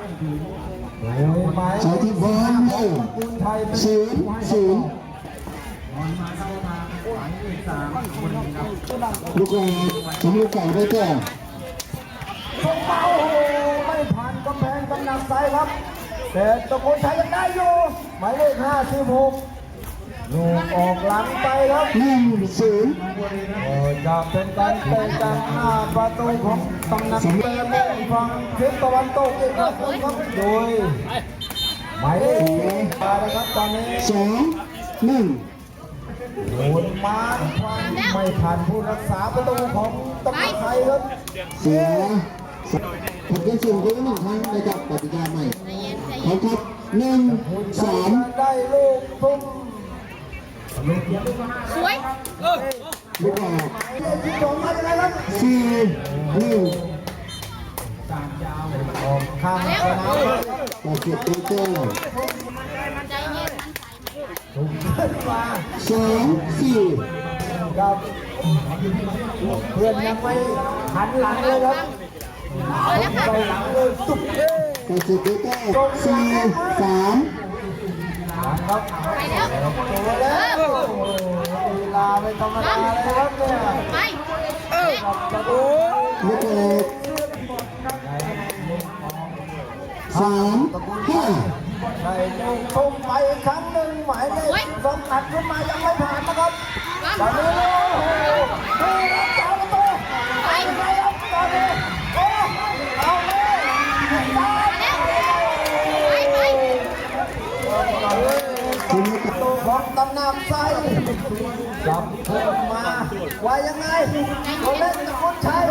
โอ้ยหมายสายที่บอลเร็วกุลไทยเป็นศูนย์ศูนย์ลูกแรกสมลูกเก่าได้แก่ส่งเป้าโอ้โหไม่ผ่านกำแพงกำนักไซครับแต่ตะโกนชัยยังได้อยู่หมายเลขห้าสิบหก ลูกออกหลังไปครับหนึ่งศูนย์โอ้จะเป็นการเตะจากหน้าประตูของตำนักเตะมุ่งฝั่งทิศตะวันตกอีกครับครับโดยหมายเลขสี่มาเลยครับตอนนี้สองหนึ่งโดนมาความไม่ผ่านผู้รักษาประตูของตำนักไทยครับเสียผลการส่งคนละหนึ่งครั้งในกับปฏิกาใหม่เขาครับหนึ่งคุณสามจะได้ลูกตุ้ม สวยลูกออกเลขที่สองมาเลยครับสี่หนึ่งออกข้างสนามต่อเก็บตัวแก้วใจเย็นถูกขึ้นมาสองสี่ครับเพื่อนยังไม่หันหลังเลยครับมาแล้วค่ะไปหลังเลยตุ๊บเลยต่อเก็บตัวแก้วสี่สาม ครับไปแล้วตัวแล้วโอ้โหลีลาไม่ธรรมดาเลยครับเนี่ยไปจะดูลูกแรกสามห้าได้ลูกตุ้มไปอีกครั้งหนึ่งหมายเลขสองอัดขึ้นมายังไม่ผ่านนะครับตอนนี้โอ้โหดูครับเจ้าประตูไปไหนครับตอนนี้โอ้เอาเลยตาย ไปไป ทีนี้กับ ตัว ของตำนานไซจับเพื่อนมาว่ายังไงเขาเล่นกับคนชัย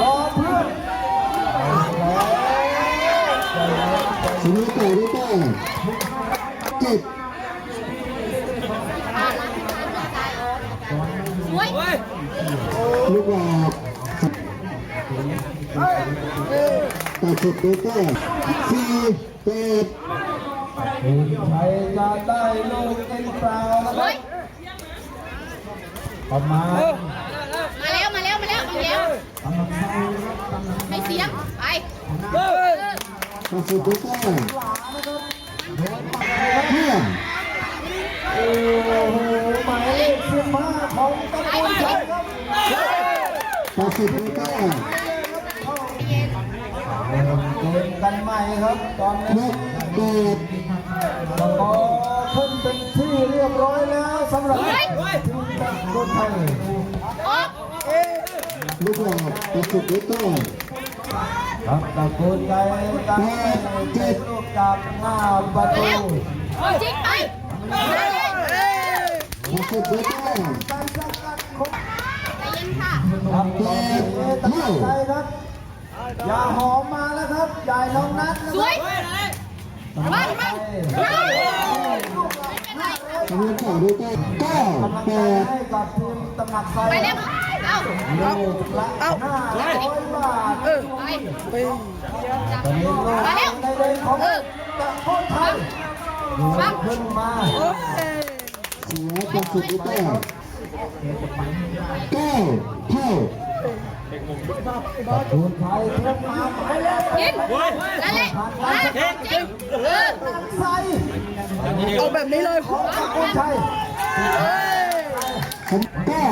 รอเพื่อนทีนี้ต่อด้วยแก้วเจ็ดสวยลูกหลอกต่อเก็บตัวแก้สี่แปด คนชัยจะได้ลูกเอ็นเปล่านะครับประมาณมาแล้วมาแล้วมาแล้วมาแล้วไม่เสียงไปต่อเก็บตัวแก้เพื่อนโอ้โหหมายเลขสิบห้าของตำบลชัยครับต่อเก็บตัวแก้เริ่มเกมกันใหม่ครับตอนนี้กแกอขึ้นเป็นที่เรียบร้อยแล้วสำหรับทีมตำบลชัยออกลูกหลอกต่อเก็บตัวแก้วครับตะโกนใจกันเจ็ดลูกจากหน้าประตูแล้วจิกไปมาเลยต่อเก็บตัวแก้วการสกัดของใจเย็นค่ะครับตอนนี้ตะโกนใจครับอย่าหอมมาแล้วครับยายน้องนัทสวย บบ้านมันไม่เป็นไรทีนี้ต่อด้วยแก้วเก้ากำลังแปใจดให้กับทีมตำหนักไฟไปแล้วเอาลูกละห้าร้อยบาทไปตอนนี้ลูกในเลนของตะโกนไทยขึ้นมาเสียต่อเก็บตัว แก้วเก้าเท่าดูไทยขึ้นมาหมายเลขยิงนั่นแหละมาจิกเออใส่เอาแบบนี้เลยของตะโกนไทยสามเก้า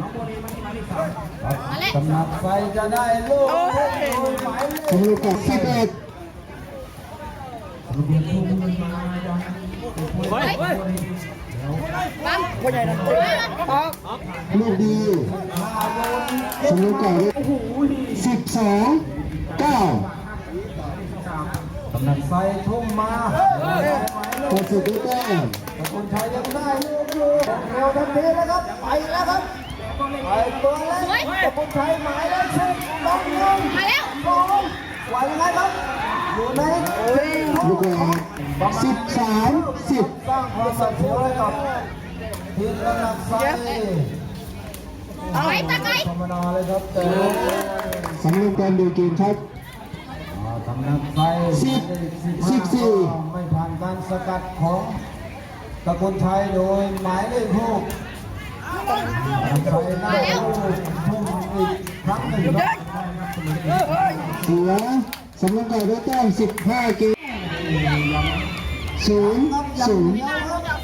มาแล้วตำนักไฟจะได้ลูกเล่นโดยหมายเลสมลูกกับสิบเอ็ดบัง พ่อใหญ่นะสวยออกลูกดีสมลูกเก่าด้วยสิบสองเก้าตำหนักไฟทุ่มมาหมายเลขต่อเก็บตัวแก้วตะกนไทยยังได้ลูกอยู่เร็วทันทีนะครับ ไปแล้วครับ ไปตัวแรกตะกนไทยหมายเลขสิบต้องหนึ่งมาแล้วสองไหวยังไงครับ อยู่ในลูกแรกสิบสามสิบสร้งความสับสนให้กับทีมระดับไฟไปตะไคร้ธรรมดาเลยครับแต่สำหรับการดูเกมครับทำนักไฟสิบสิบสี่ไม่ผ่านการสกัดของตะกุนชัยโดยหมายเลขหกไฟได้ลูกทุ่มอีกครั้งหนึ่งเสีย สำนักงานได้แต้ม15 เกมศูนย์นับอย่างศูนย์เดียวครับ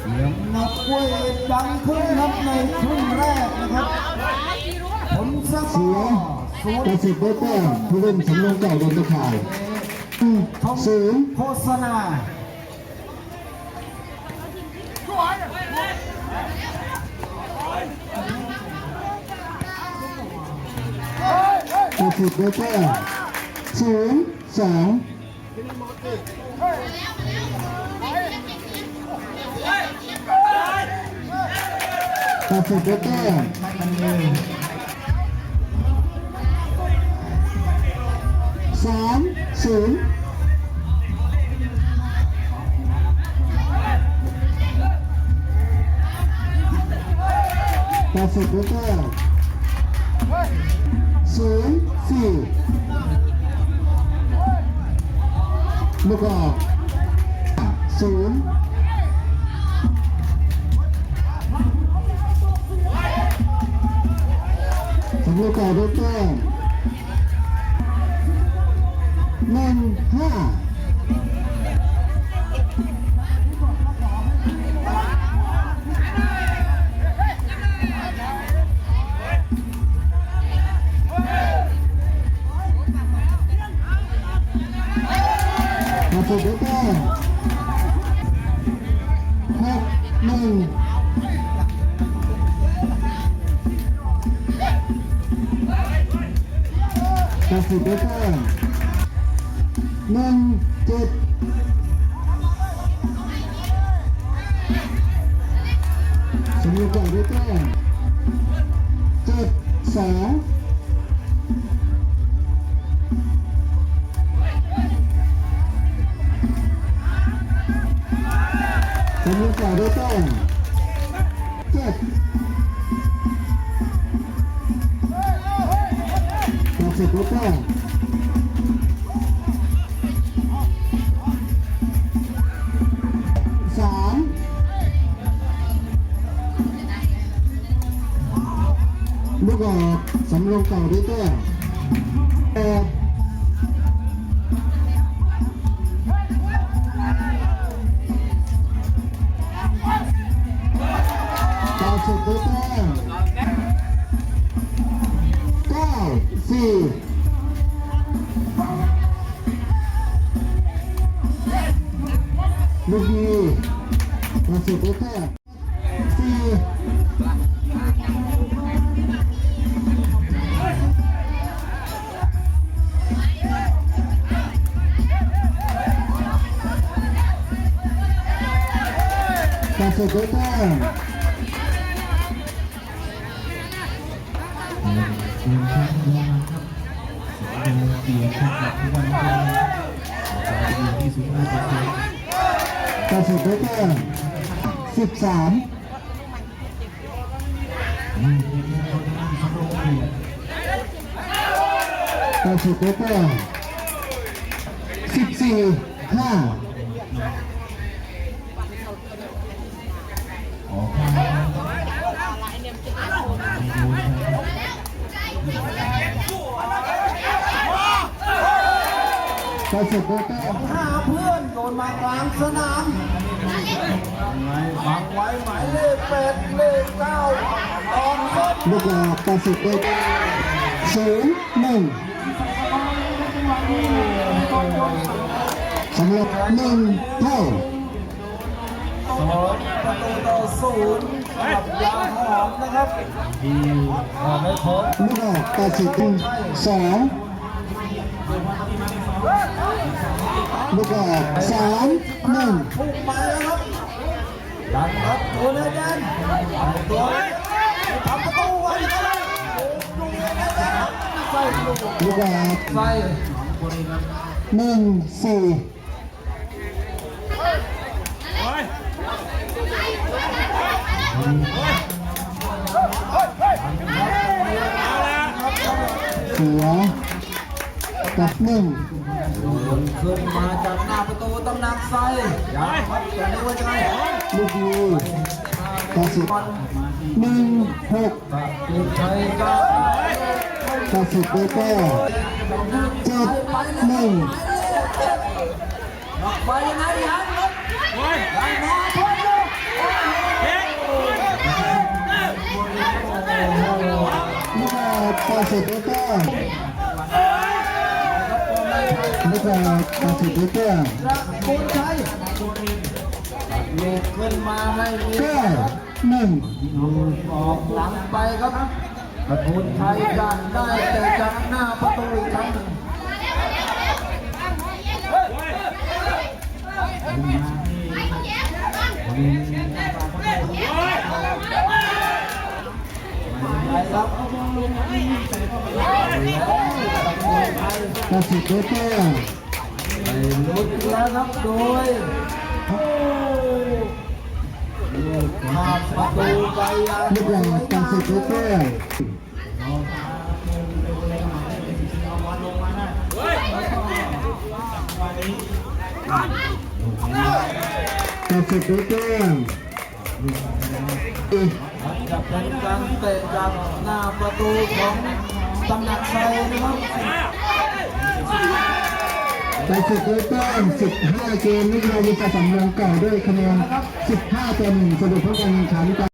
เสียงนับกล้วยดังขึ้นครับในครึ่งแรกนะครับผลสกเสีอยร์ศูนตัดย์สินได้แต้มผู้เล่นสำนักเก่าโดนตะข่ายศูนย์โฆษณาตัดสินได้แต้ม ศูนย์สองตัดสินได้แต้สามศูนย์ตัดสินได้แต้มศู ลูกอกศูนย์สำรวจต่อด้แต้มหนึ่งห้า หนึ่งเจ็ดสมุทรปราการได้แต้มเจ็ดสองสมุทรปราการได้แต้มเจ็ดตัดสินได้แต้ม สองเก่าด้วยแต้มแปดเก้าสิบด้วยแต้มเก้าสี่ลูกดีเก้าสิบด้วยแต้มสี่ เก้าสิดแต้มทีมชาติยาครับเกียรติครับทุกวันนี้จะอยู่ที่ศูนย์เปอร์เซ็นต์เก้าสิบด้แต้มสิบสามนี่สำรอรติเก้าสิบด้แต้มสิบสี่ห้า เก้าสิบด้วยแต้มหาเพื่อนโยนมากลางสนามฟังไว้หมายเลขแปดเลขเก้าตอนต้นลูกหลอกเก้าสิบด้วยแต้มศูนย์หนึ่งสำหรับหนึ่งเท่าสองประตูต่อศูนย์กับยาหอมนะครับที่ไม่พบลูกออกแปดสิบสอง ลูกออกสามหนึ่งพุ่งมาแล้วครับดันครับตัวเนเดนตัวทำประตูไว้ครับดูเนเดนใส่ลูกลูกออกใส่หนึ่งสี่เสียกับหนึ่ง ขึ้นมาจากหน้าประตูตำหนักใส่ยาครับจะนี้ว่าจะไงลูกยูแปดสิบหนึ่งหกเกิดชัยก็แปดสิบด้วยแต้เจ็ดหนึ่งไปยังไงยังครับยังมาพอดูนี่ก็ต่อสิบด้วยแต้ นี่ก็ต่อสิบด้วยแต้มระกุลชัยลูกขึ้นมาให้มีเก้หนึ่งลูกออกหลังไปครับระกุลชัยดันได้แต่จากหน้าประตูอีกครั้งหนึ่ง ประตูไปยังนี่ก็ต่อสิบด้วยแต้มต่อ สิบด้วยแต้มจะเป็นการเตะจากหน้าประตูของตำหนักชัยนะครับต่อสิบด้วยแต้ม15 เกมนี่เรามีการสำรองเก่าด้วยคะแนน 15ต่อ1สรุปผลการแข่งขัน